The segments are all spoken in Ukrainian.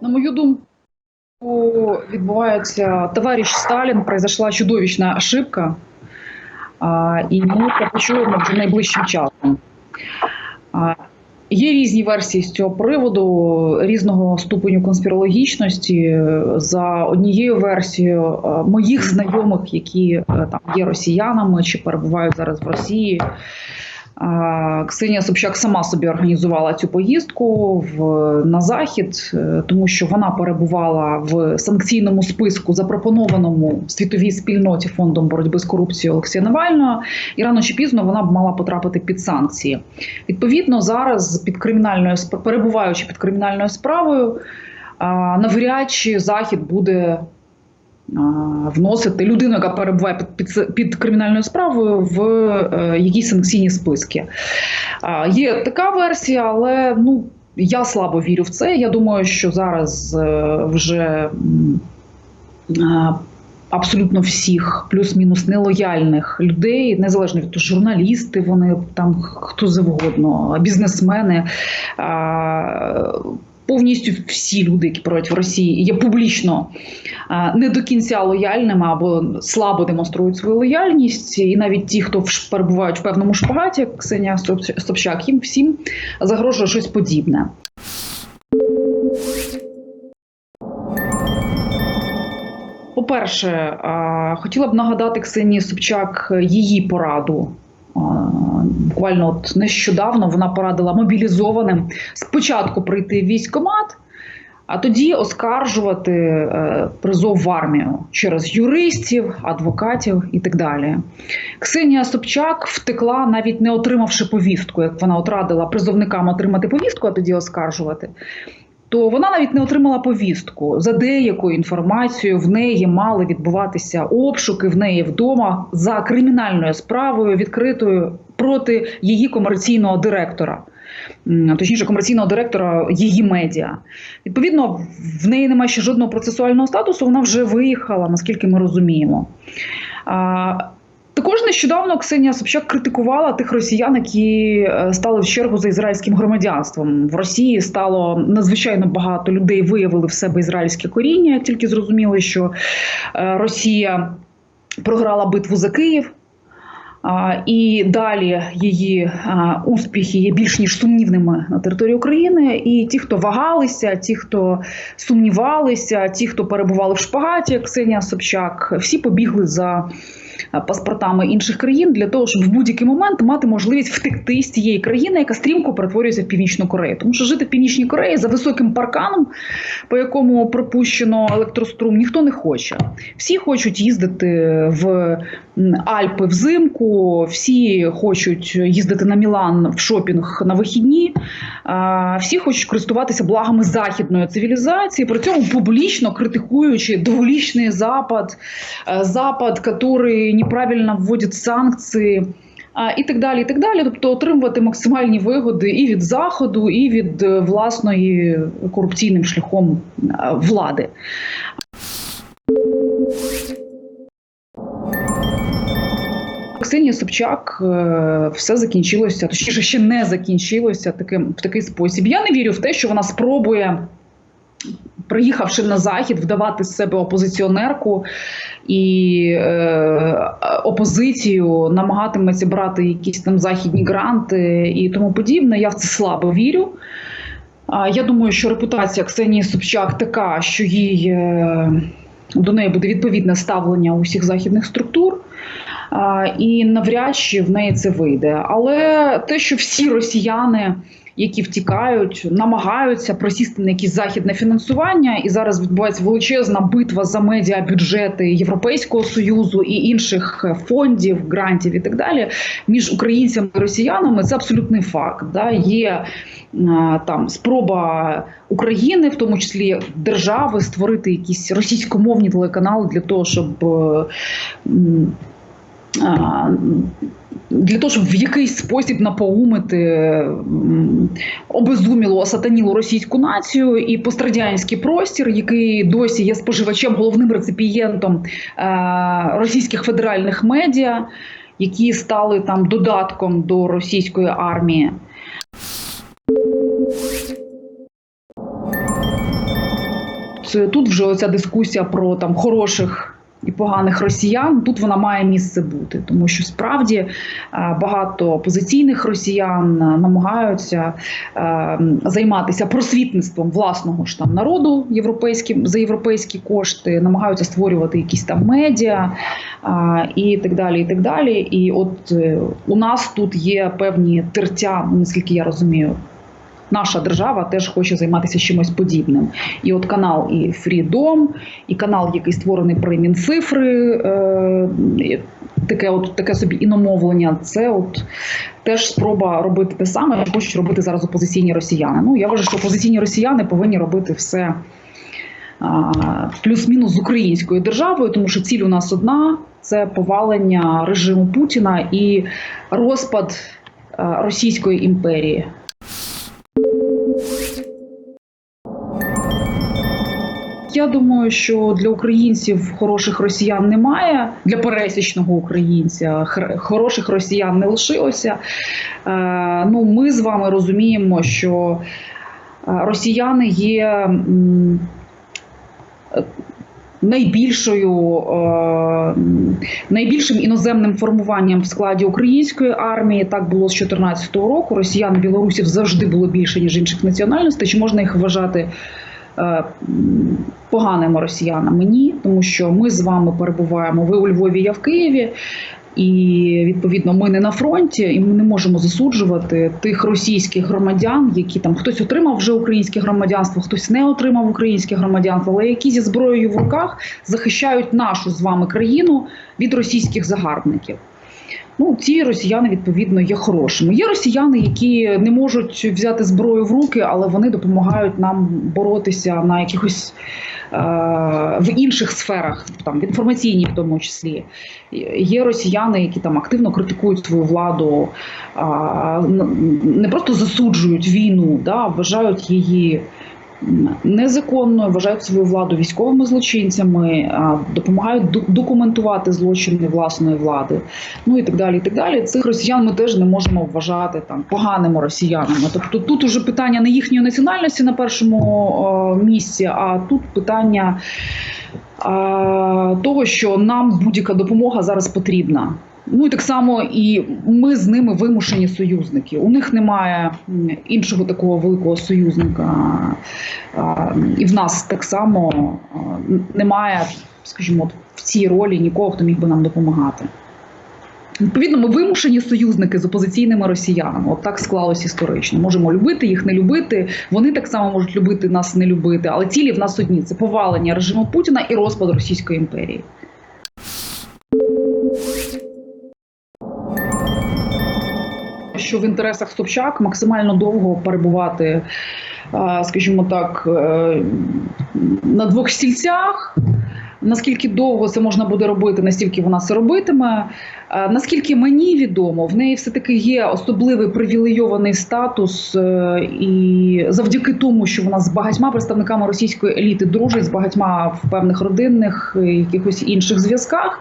На мою думку, відбувається товарищ Сталін, произошла чудовищна ошибка, і ми це почуємо вже найближчим часом. Є різні версії з цього приводу, різного ступеню конспірологічності. За однією версією моїх знайомих, які е, там є росіянами чи перебувають зараз в Росії. Ксенія Собчак сама собі організувала цю поїздку в на захід, е, тому що вона перебувала в санкційному списку, запропонованому світовій спільноті фондом боротьби з корупцією Олексія Навального, і рано чи пізно вона б мала потрапити під санкції. Відповідно, зараз під кримінальною перебуваючи під кримінальною справою, навряд чи захід буде. Вносити людину, яка перебуває під, під, під кримінальною справою в е, якісь санкційні списки. А, Є така версія, але ну я слабо вірю в це. Я думаю, що зараз е, вже а, абсолютно всіх плюс-мінус нелояльних людей, незалежно від того, журналісти, вони там хто завгодно, бізнесмени. Повністю всі люди, які проводять в Росії, є публічно не до кінця лояльними або слабо демонструють свою лояльність. І навіть ті, хто перебувають в певному шпагаті, як Ксенія Собчак, їм всім загрожує щось подібне. По-перше, хотіла б нагадати Ксенії Собчак її пораду. Буквально от нещодавно вона порадила мобілізованим спочатку прийти в військкомат, а тоді оскаржувати е, призов в армію через юристів, адвокатів і так далі. Ксенія Собчак втекла, навіть не отримавши повістку, як вона от радила призовникам отримати повістку, а тоді оскаржувати. То вона навіть не отримала повістку. За деякою інформацією в неї мали відбуватися обшуки в неї вдома за кримінальною справою, відкритою проти її комерційного директора. Точніше, комерційного директора її медіа. Відповідно, в неї немає ще жодного процесуального статусу, вона вже виїхала, наскільки ми розуміємо. А, також нещодавно Ксенія Собчак критикувала тих росіян, які е, стали в чергу за ізраїльським громадянством. В Росії стало надзвичайно багато людей виявили в себе ізраїльське коріння, тільки зрозуміли, що е, Росія програла битву за Київ. І далі її успіхи є більш ніж сумнівними на території України. І ті, хто вагалися, ті, хто сумнівалися, ті, хто перебували в шпагаті, як Ксенія Собчак, всі побігли за паспортами інших країн для того, щоб в будь-який момент мати можливість втекти з цієї країни, яка стрімко перетворюється в північну Корею. Тому що жити в північній Кореї за високим парканом, по якому пропущено електрострум, ніхто не хоче. Всі хочуть їздити в Альпи взимку, всі хочуть їздити на Мілан в шопінг на вихідні, всі хочуть користуватися благами західної цивілізації, при цьому публічно критикуючи дволічний Запад, е, Запад, який неправильно вводить санкції. І так далі, і так далі. Тобто отримувати максимальні вигоди і від заходу, і від е, власної корупційним шляхом е, влади. Ксенії Собчак е, все закінчилося, точніше, ще не закінчилося таким в такий спосіб. Я не вірю в те, що вона спробує. Приїхавши на захід, вдавати з себе опозиціонерку і е, опозицію, намагатиметься брати якісь там західні гранти і тому подібне. Я в це слабо вірю. Я думаю, що репутація Ксенії Собчак така, що їй е, до неї буде відповідне ставлення усіх західних структур. І навряд чи в неї це вийде. Але те, що всі росіяни, які втікають, намагаються просісти на якесь західне фінансування, і зараз відбувається величезна битва за медіабюджети Європейського союзу і інших фондів, грантів і так далі, між українцями і росіянами, це абсолютний факт. Да? Є е, там спроба України, в тому числі держави, створити якісь російськомовні телеканали для того, щоб для того, щоб в якийсь спосіб напоумити обезумілу, осатанілу російську націю і пострадянський простір, який досі є споживачем, головним реципієнтом е, російських федеральних медіа, які стали там додатком до російської армії. Тут вже оця дискусія про там хороших і поганих росіян. Тут вона має місце бути, тому що справді е, багато опозиційних росіян е, намагаються е, займатися просвітництвом власного ж там народу європейським за європейські кошти, намагаються створювати якісь там медіа і так далі. І так далі. І от у нас тут є певні тертя, наскільки я розумію. Наша держава теж хоче займатися чимось подібним. І от канал і Freedom, і канал, який створений при Мінцифри, е, таке, от таке собі іномовлення. Це от теж спроба робити те саме, що хочуть робити зараз опозиційні росіяни. Ну я вважаю, що опозиційні росіяни повинні робити все плюс-мінус з українською державою, тому що ціль у нас одна: це повалення режиму Путіна і розпад е, Російської імперії. Я думаю, що для українців хороших росіян немає. Для пересічного українця хороших росіян не лишилося. Е, ну, ми з вами розуміємо, що е, росіяни є. е, Найбільшою найбільшим іноземним формуванням в складі української армії так було з 2014 року. Росіян білорусів завжди було більше ніж інших національностей. Чи можна їх вважати поганими росіянами? Ні, тому що ми з вами перебуваємо. Ви у Львові, я в Києві. І відповідно ми не на фронті, і ми не можемо засуджувати тих російських громадян, які там хтось отримав вже українське громадянство, хтось не отримав українське громадянство, але які зі зброєю в руках захищають нашу з вами країну від російських загарбників. Ну, ці росіяни відповідно є хорошими. Є росіяни, які не можуть взяти зброю в руки, але вони допомагають нам боротися на якихось е, в інших сферах, там в інформаційній, в тому числі. Є росіяни, які там активно критикують свою владу, н- не просто засуджують війну, да, вважають її незаконною, вважають свою владу військовими злочинцями, допомагають документувати злочини власної влади, ну і так далі. І так далі. Цих росіян ми теж не можемо вважати там поганими росіянами. Тобто тут уже питання не їхньої національності на першому місці, а тут питання того, що нам будь-яка допомога зараз потрібна. Ну і так само і ми з ними вимушені союзники. У них немає іншого такого великого союзника. І в нас так само немає, скажімо, в цій ролі нікого, хто міг би нам допомагати. Відповідно, ми вимушені союзники з опозиційними росіянами. От так склалось історично. Можемо любити їх, не любити. Вони так само можуть любити нас, не любити. Але цілі в нас одні: це повалення режиму Путіна і розпад Російської імперії. Що в інтересах Собчак максимально довго перебувати, е, скажімо так, е, на двох стільцях. Наскільки довго це можна буде робити, настільки вона це робитиме. Е, Наскільки мені відомо, в неї все-таки є особливий привілейований статус, е, і завдяки тому, що вона з багатьма представниками російської еліти дружить, з багатьма в певних родинних е, якихось інших зв'язках.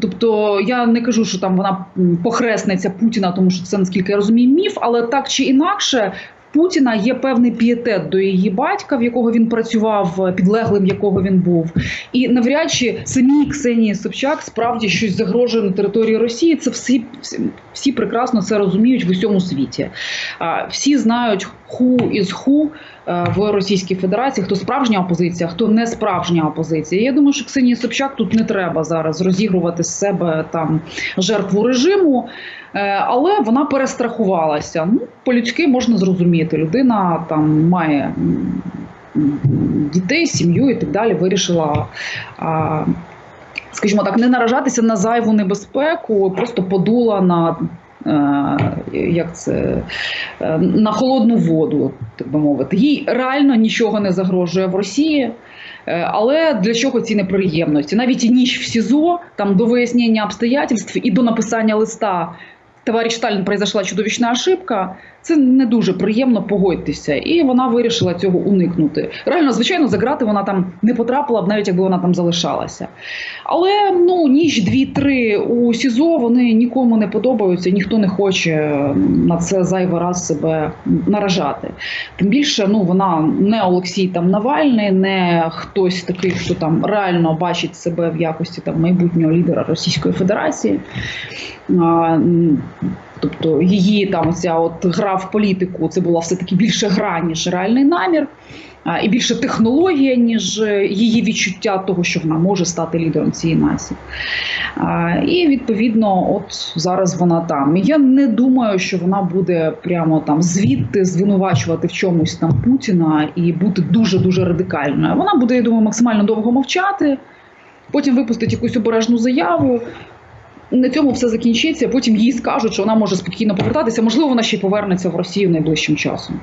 Тобто я не кажу, що там вона похресниця Путіна, тому що це наскільки я розумію, міф, але так чи інакше. Путіна є певний пієтет до її батька, в якого він працював, підлеглим якого він був, і навряд чи самій Ксенії Собчак справді щось загрожує на території Росії. Це всі, всі, прекрасно це розуміють в усьому світі. А, Всі знають ху із ху е, в Російській Федерації, хто справжня опозиція, хто не справжня опозиція. Я думаю, що Ксенії Собчак тут не треба зараз розігрувати з себе там жертву режиму. Е, Але вона перестрахувалася. Ну, по-людськи можна зрозуміти. Людина там має дітей, сім'ю і так далі. Вирішила. Скажімо так, не наражатися на зайву небезпеку, просто подула на е, як це е, на холодну воду, так би мовити. Їй реально нічого не загрожує в Росії. Е, Але для чого ці неприємності? Навіть ніч в СІЗО, там до вияснення обстоятельств і до написання листа товарищ Сталин, произошла чудовищная ошибка. Це не дуже приємно, погодьтеся. І вона вирішила цього уникнути. Реально, звичайно, за грати вона там не потрапила б, навіть якби вона там залишалася. Але ну ніч, дві-три у СІЗО вони нікому не подобаються, ніхто не хоче на це зайвий раз себе наражати. Тим більше, ну вона не Олексій там Навальний, не хтось такий, хто там реально бачить себе в якості там майбутнього лідера Російської Федерації. Тобто її там ця от гра в політику це була все таки більше гра, ніж реальний намір, а, і більше технологія, ніж е, її відчуття того, що вона може стати лідером цієї нації. І відповідно, от зараз вона там. Я не думаю, що вона буде прямо там звідти звинувачувати в чомусь там Путіна і бути дуже дуже радикальною. Вона буде, я думаю, максимально довго мовчати, потім випустить якусь обережну заяву. На цьому все закінчиться. Потім їй скажуть, що вона може спокійно повертатися. Можливо, вона ще й повернеться в Росію найближчим часом.